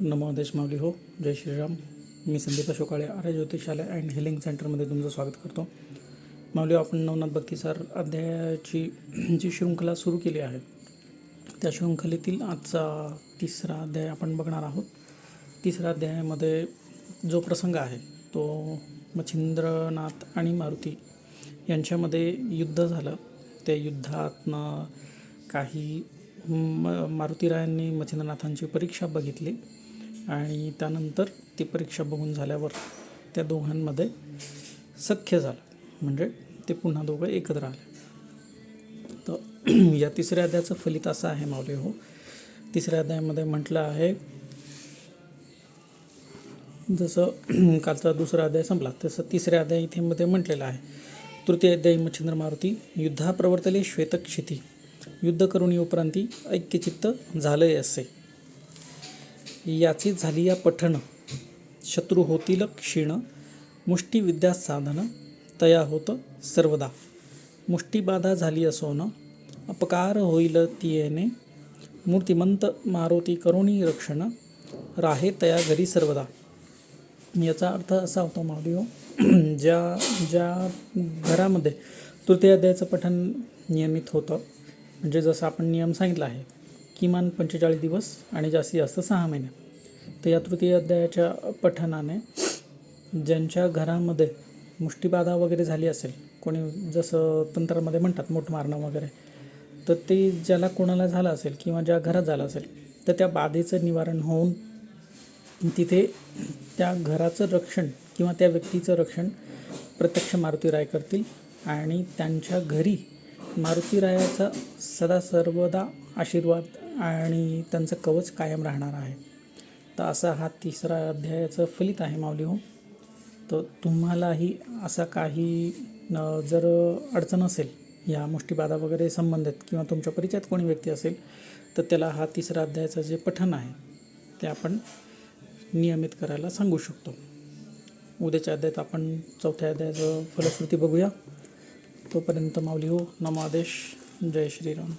नमोदेश माऊली हो. जय श्रीराम. मी संदीप अशोकाळे आर्य ज्योतिषालय अँड हिलिंग सेंटरमध्ये तुमचं स्वागत करतो. माऊली आपण नवनाथ भक्तिसार अध्यायाची जी शृंखला सुरू केली आहे त्या शृंखलेतील आजचा तिसरा अध्याय आपण बघणार आहोत. तिसऱ्या अध्यायामध्ये जो प्रसंग आहे तो मच्छिंद्रनाथ आणि मारुती यांच्यामध्ये युद्ध झालं. त्या युद्धातनं काही म मारुतीरायांनी मच्छिंद्रनाथांची परीक्षा बघितली. आणि त्यानंतर ती परीक्षा बघून झाल्यावर त्या दोघांमध्ये सख्य झालं. म्हणजे ते पुन्हा दोघं एकत्र आले. तर या तिसऱ्या अध्यायाचं फलित असं आहे माऊली हो. तिसऱ्या अध्यायामध्ये म्हटलं आहे जसं कालचा दुसरा अध्याय संपला तसं तिसऱ्या अध्याय इथे मध्ये म्हटलेलं आहे तृतीय अध्यायी मच्छिंद्र मारुती युद्धा प्रवर्तले श्वेतक्षिती युद्ध करून उपरांती ऐक्यचित्त झालंय असे. याची झाली या पठण. शत्रू होतील क्षीण. मुष्टिविद्या साधन. तया होत सर्वदा. मुष्टिबाधा झाली असोन अपकार होईल तियेने. मूर्तिमंत मारुती करुणी रक्षण. राहे तया घरी सर्वदा. याचा अर्थ असा होतो माऊली ज्या ज्या घरामध्ये तृतीयाध्यायाचं पठण नियमित होतं म्हणजे जसं आपण नियम सांगितला आहे किमान पंचेचाळीस दिवस आणि जास्तीत जास्त सहा महिने. तर या तृतीय अध्यायाच्या पठणाने ज्यांच्या घरामध्ये मुष्टीबाधा वगैरे झाली असेल कोणी जसं तंत्रामध्ये म्हणतात मोठ मारणं वगैरे तर ते ज्याला कोणाला झालं असेल किंवा ज्या घरात झालं असेल तर त्या बाधेचं निवारण होऊन तिथे त्या घराचं रक्षण किंवा त्या व्यक्तीचं रक्षण प्रत्यक्ष मारुती राय करतील आणि त्यांच्या घरी मारुती रायाचा सदा सर्वदा आशीर्वाद आणि त्यांचं कवच कायम राहणार आहे. तर असा हा तिसरा अध्यायाचं फलित आहे माऊली हो. तर तुम्हालाही असा काही जर अडचण असेल या मुष्टीबाधा वगैरे संबंधित किंवा तुमच्या परिचयात कोणी व्यक्ती असेल तर त्याला हा तिसरा अध्यायाचं जे पठण आहे ते आपण नियमित करायला सांगू शकतो. उद्याच्या अध्यायात आपण चौथ्या अध्यायाचं फलश्रुती बघूया. तोपर्यंत माऊली हो नमो आदेश. जय श्रीराम.